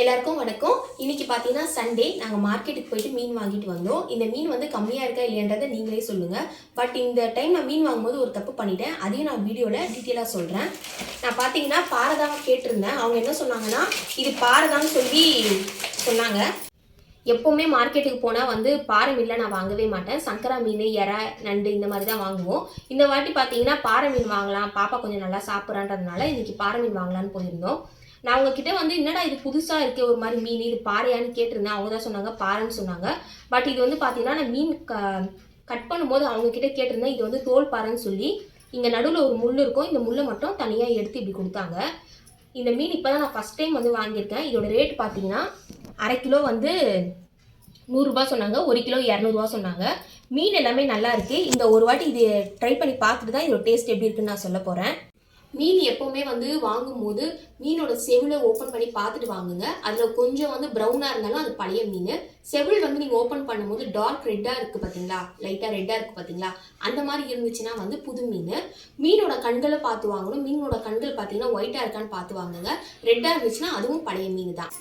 எல்லாருக்கும் வணக்கம். இன்னைக்கு பார்த்தீங்கன்னா சண்டே நாங்கள் மார்க்கெட்டுக்கு போயிட்டு மீன் வாங்கிட்டு வந்தோம். இந்த மீன் வந்து கம்மியாக இருக்கா இல்லைன்றதை நீங்களே சொல்லுங்கள் பட் இந்த டைம் நான் மீன் வாங்கும்போது ஒரு தப்பு பண்ணிட்டேன். அதையும் நான் வீடியோவில் டீட்டெயிலாக சொல்கிறேன் நான் பார்த்தீங்கன்னா பாறை கேட்டிருந்தேன். அவங்க என்ன சொன்னாங்கன்னா இது பாரதான்னு சொல்லி சொன்னாங்க. எப்போவுமே மார்க்கெட்டுக்கு போனால் வந்து பாறை மீனில் நான் வாங்கவே மாட்டேன். சங்கரா மீன் எற நண்டு இந்த மாதிரி தான் வாங்குவோம். இந்த வாட்டி பார்த்தீங்கன்னா பாறை மீன் வாங்கலாம். பாப்பா கொஞ்சம் நல்லா சாப்பிட்றான்றதுனால இன்றைக்கி பாறை மீன் வாங்கலாம்னு போயிருந்தோம். நான் உங்ககிட்ட வந்து என்னடா இது புதுசாக இருக்கே ஒரு மாதிரி மீன் இது பாறையான்னு கேட்டிருந்தேன். அவங்க தான் சொன்னாங்க பாறைன்னு சொன்னாங்க. பட் இது வந்து பார்த்தீங்கன்னா நான் மீன் க கட் பண்ணும்போது அவங்க கிட்ட கேட்டிருந்தேன் இது வந்து தோல் பாறைன்னு சொல்லி இங்கே நடுவில் ஒரு முள் இருக்கும் இந்த முள்ளை மட்டும் தனியாக எடுத்து இப்படி கொடுத்தாங்க. இந்த மீன் இப்போ தான் நான் ஃபஸ்ட் டைம் வந்து வாங்கியிருக்கேன். இதோட ரேட் பார்த்தீங்கன்னா அரை கிலோ வந்து நூறுரூபா சொன்னாங்க ஒரு கிலோ இரநூறுவா சொன்னாங்க. மீன் எல்லாமே நல்லா இருக்குது இந்த ஒரு வாட்டி இது ட்ரை பண்ணி பார்த்துட்டு தான் இதோட டேஸ்ட் எப்படி இருக்குன்னு நான் சொல்ல போகிறேன் மீன் எப்போவுமே வந்து வாங்கும்போது மீனோட செவிலை ஓப்பன் பண்ணி பார்த்துட்டு வாங்குங்க. அதில் கொஞ்சம் வந்து ப்ரௌனாக இருந்தாலும் அது பழைய மீன். செவில் வந்து நீங்கள் ஓப்பன் பண்ணும்போது டார்க் ரெட்டாக இருக்குது பார்த்தீங்களா லைட்டாக ரெட்டாக இருக்குது பார்த்தீங்களா அந்த மாதிரி இருந்துச்சுன்னா வந்து புது மீன். மீனோட கண்களை பார்த்து வாங்கணும். மீனோட கண்கள் பார்த்தீங்கன்னா ஒயிட்டாக இருக்கான்னு பார்த்து வாங்குங்க. ரெட்டாக இருந்துச்சுன்னா அதுவும் பழைய மீன் தான்.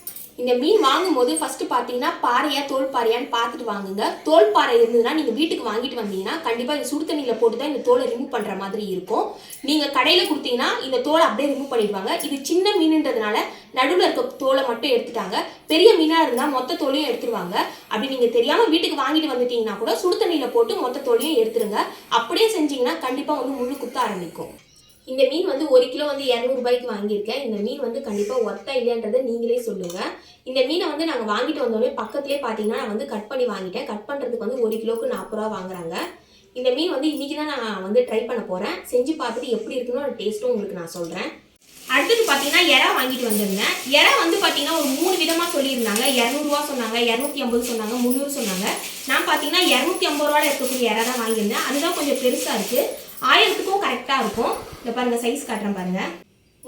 இந்த மீன் வாங்கும்போது ஃபர்ஸ்ட் பார்த்தீங்கன்னா பாறையா தோல் பாறையான்னு பார்த்துட்டு வாங்குங்க. தோல் பாறை இருந்ததுன்னா நீங்கள் வீட்டுக்கு வாங்கிட்டு வந்தீங்கன்னா கண்டிப்பாக இந்த சுடு தண்ணியில் போட்டு தான் இந்த தோலை ரிமூவ் பண்ணுற மாதிரி இருக்கும். நீங்கள் கடையில் கொடுத்தீங்கன்னா இந்த தோலை அப்படியே ரிமூவ் பண்ணிடுவாங்க. இது சின்ன மீனுன்றதுனால நடுவில் இருக்க தோலை மட்டும் எடுத்துட்டாங்க. பெரிய மீனாக இருந்தால் மொத்த தோலையும் எடுத்துருவாங்க. அப்படி நீங்கள் தெரியாமல் வீட்டுக்கு வாங்கிட்டு வந்துட்டீங்கன்னா கூட சுடு தண்ணியில் போட்டு மொத்த தோலையும் எடுத்துருங்க. அப்படியே செஞ்சீங்கன்னா கண்டிப்பாக வந்து முழு குத்த ஆரம்பிக்கும். இந்த மீன் வந்து ஒரு கிலோ வந்து இரநூறுபாய்க்கு வாங்கியிருக்கேன். இந்த மீன் வந்து கண்டிப்பாக ஒத்தா இல்லைன்றதை நீங்களே சொல்லுங்கள் இந்த மீனை வந்து நாங்கள் வாங்கிட்டு வந்தோடனே பக்கத்துலேயே பார்த்தீங்கன்னா நான் வந்து கட் பண்ணி வாங்கிட்டேன். கட் பண்ணுறதுக்கு வந்து ஒரு கிலோவுக்கு நாற்பது ரூபா வாங்குறாங்க. இந்த மீன் வந்து இன்றைக்கி தான் நான் வந்து ட்ரை பண்ண போகிறேன் செஞ்சு பார்த்துட்டு எப்படி இருக்குன்னு டேஸ்ட்டும் உங்களுக்கு நான் சொல்கிறேன் அடுத்தது பார்த்தீங்கன்னா எறா வாங்கிட்டு வந்திருந்தேன். எறா வந்து பார்த்தீங்கன்னா ஒரு மூணு விதமாக சொல்லியிருந்தாங்க. இரநூறுவா சொன்னாங்க இரநூத்தி ஐம்பது சொன்னாங்க முந்நூறு சொன்னாங்க. நான் பார்த்தீங்கன்னா இரநூத்தி ஐம்பது ரூபாயில் இருக்கக்கூடிய எறா தான் வாங்கியிருந்தேன். அதுதான் கொஞ்சம் பெருசாக இருக்குது ஆயிரத்துக்கும் கரெக்டாக இருக்கும். இந்த பாருங்க சைஸ் காட்டுறேன் பாருங்க.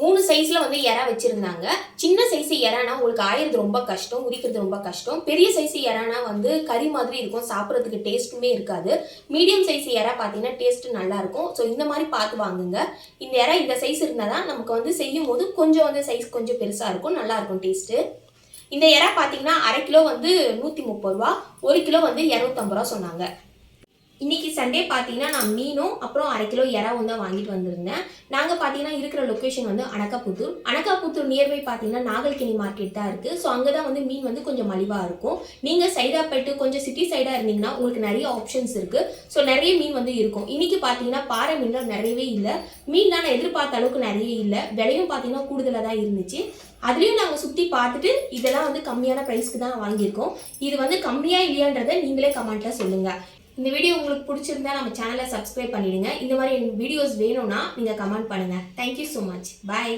மூணு சைஸில் வந்து எறா வச்சுருந்தாங்க. சின்ன சைஸ் எறானா உங்களுக்கு ஆயிரது ரொம்ப கஷ்டம் உரிக்கிறது ரொம்ப கஷ்டம். பெரிய சைஸ் எறானா வந்து கறி மாதிரி இருக்கும் சாப்பிட்றதுக்கு டேஸ்ட்டுமே இருக்காது. மீடியம் சைஸ் எறா பார்த்தீங்கன்னா டேஸ்ட்டு நல்லாயிருக்கும் ஸோ இந்த மாதிரி பார்த்து வாங்குங்க. இந்த எறா இந்த சைஸ் இருந்தால் தான் நமக்கு வந்து செய்யும் போது கொஞ்சம் வந்து சைஸ் கொஞ்சம் பெருசாக இருக்கும் நல்லாயிருக்கும் டேஸ்ட்டு இந்த எறா பார்த்தீங்கன்னா அரை கிலோ வந்து நூற்றி முப்பது ரூபா ஒரு கிலோ வந்து இரநூத்தம்பது ரூபா சொன்னாங்க. இன்னைக்கு சண்டே பார்த்தீங்கன்னா நான் மீனும் அப்புறம் அரை கிலோ இறாவும் தான் வாங்கிட்டு வந்திருந்தேன். நாங்கள் பார்த்தீங்கன்னா இருக்கிற லொக்கேஷன் வந்து அனக்காபுத்தூர் அனக்காபுத்தூர் நியர்பை பார்த்தீங்கன்னா நாகல்கிணி மார்க்கெட் தான் இருக்குது ஸோ அங்கே தான் வந்து மீன் வந்து கொஞ்சம் மலிவாக இருக்கும். நீங்கள் சைடாக போயிட்டு கொஞ்சம் சிட்டி சைடாக இருந்தீங்கன்னா உங்களுக்கு நிறைய ஆப்ஷன்ஸ் இருக்குது ஸோ நிறைய மீன் வந்து இருக்கும். இன்னைக்கு பார்த்தீங்கன்னா பாறை மீன்லாம் நிறையவே இல்லை. மீன்லாம் நான் எதிர்பார்த்த அளவுக்கு நிறைய இல்லை. விலையும் பார்த்தீங்கன்னா கூடுதலாக தான் இருந்துச்சு. அதுலேயும் நாங்கள் சுற்றி பார்த்துட்டு இதெல்லாம் வந்து கம்மியான ப்ரைஸ்க்கு தான் வாங்கியிருக்கோம். இது வந்து கம்மியாக இல்லையான்றதை நீங்களே கமெண்ட்டில் சொல்லுங்கள் இந்த வீடியோ உங்களுக்கு பிடிச்சிருந்தா நம்ம சேனலை சப்ஸ்கிரைப் பண்ணிடுங்க. இந்த மாதிரி வீடியோஸ் வேணும்னா நீங்கள் கமெண்ட் பண்ணுங்கள் தேங்க்யூ ஸோ மச் பாய்